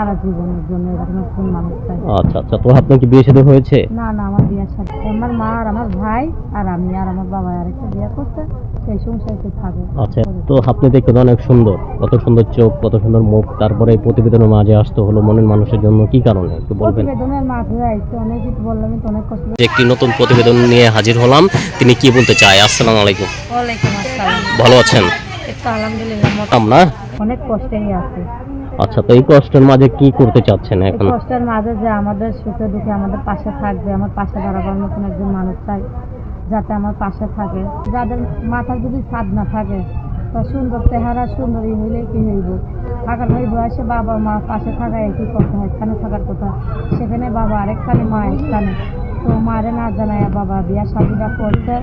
সারা জীবনের জন্য এরকম একজন মানুষ চাই আচ্ছা আচ্ছা তো আপনার কি বিয়ে সাথে হয়েছে? না না আমার বিয়ের সাথে আমার মা আর আমার ভাই আর আমি আর আমার বাবা আর একটা বিয়ে করছে সেই সংসারিতে থাকে আচ্ছা তো আপনি দেখতে অনেক সুন্দর কত সুন্দর চোখ কত সুন্দর মুখ তারপরে প্রতিবেদনের মাঝে আসতে হলো মনের মানুষের জন্য কি কারণে? একটু বলবেন। প্রতিবেদনের মাধ্যমে আইসে অনেক বললাম তো অনেক কষ্ট একটি নতুন প্রতিবেদন নিয়ে হাজির হলাম তিনি কি বলতে চায়? আসসালামু আলাইকুম। ওয়ালাইকুম আসসালাম। ভালো আছেন? একটু আলহামদুলিল্লাহ আমরা অনেক কষ্টেই আছে। আচ্ছা তো এই কষ্টের মাঝে কি করতে চাচ্ছেন এখন? কষ্টের মাঝে যে আমাদের সুখে দুঃখে আমাদের পাশে থাকবে আমার পাশে দাঁড়াবার মতন একজন মানুষ চাই যাতে আমার পাশে থাকে। যাদের মাথার যদি ছাদ না থাকে তা সুন্দর চেহারা সুন্দরী হইলে কি হইব? থাকার ভাই বয়সে বাবা মা পাশে থাকা একই কথা এখানে থাকার কথা। সেখানে বাবা আরেকখানে মা একখানে। তো মারে না জানায় বাবা বিয়া শাদিটা করছে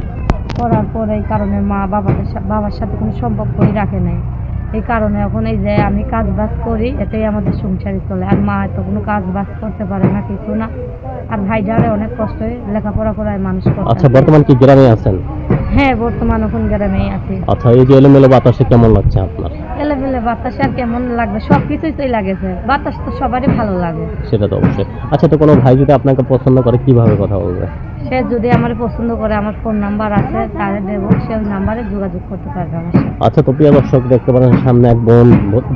করার পরে এই কারণে মা বাবাদের বাবার সাথে কোনো সম্পর্কই রাখে নাই। এই কারণে এখন এই যে আমি কাজ বাজ করি এটাই আমাদের সংসারই চলে। আর মা তো কোনো কাজ বাজ করতে পারে না কিছু না। আর ভাইজারে অনেক কষ্ট লেখাপড়া করায় মানুষ করে আচ্ছা বর্তমান কি গ্রামে আছেন? হ্যাঁ বর্তমান এখন গ্রামেই আছি। আচ্ছা এই যে এলোমেলো বাতাসে কেমন লাগছে আপনার? বাতাস আর কেমন লাগবে? সব কিছুই তো লাগেছে বাতাস তো সবারই ভালো লাগে। সেটা তো অবশ্যই। আচ্ছা তো কোনো ভাই যদি আপনাকে পছন্দ করে কীভাবে কথা বলবে? সে যদি আমার পছন্দ করে আমার ফোন নাম্বার আছে তাহলে দেবো সে ওই নাম্বারে যোগাযোগ করতে পারবে আমার সাথে। আচ্ছা তো প্রিয় দর্শক দেখতে পারেন সামনে এক বোন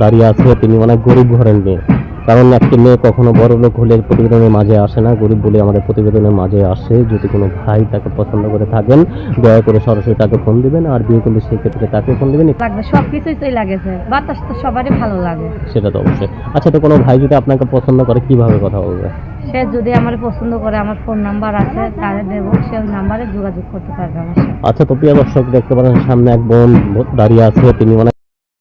দাঁড়িয়ে আছে তিনি অনেক গরিব ঘরের মেয়ে। কারণ একটি মেয়ে কখনো বড় লোক হলে প্রতিবেদনের মাঝে আসে না। গরিব বলে আমাদের প্রতিবেদনের মাঝে আসে। যদি কোনো ভাই তাকে পছন্দ করে থাকেন দয়া করে সরাসরি তাকে ফোন দিবেন আর বিয়ে করলে সেই ক্ষেত্রে তাকে ফোন দিবেন। লাগবে সব কিছুই তো লাগেছে বাতাস তো সবারই ভালো লাগে। সেটা তো অবশ্যই। আচ্ছা তো কোনো ভাই যদি আপনাকে পছন্দ করে কীভাবে কথা বলবে? সে যদি আমার পছন্দ করে আমার ফোন নাম্বার আছে তাহলে দেবো। সে ওই নাম্বারে যোগাযোগ করতে পারবে আমার আচ্ছা তো প্রিয় দর্শক দেখতে পারেন সামনে এক বোন দাঁড়িয়ে আছে। তিনি অনেক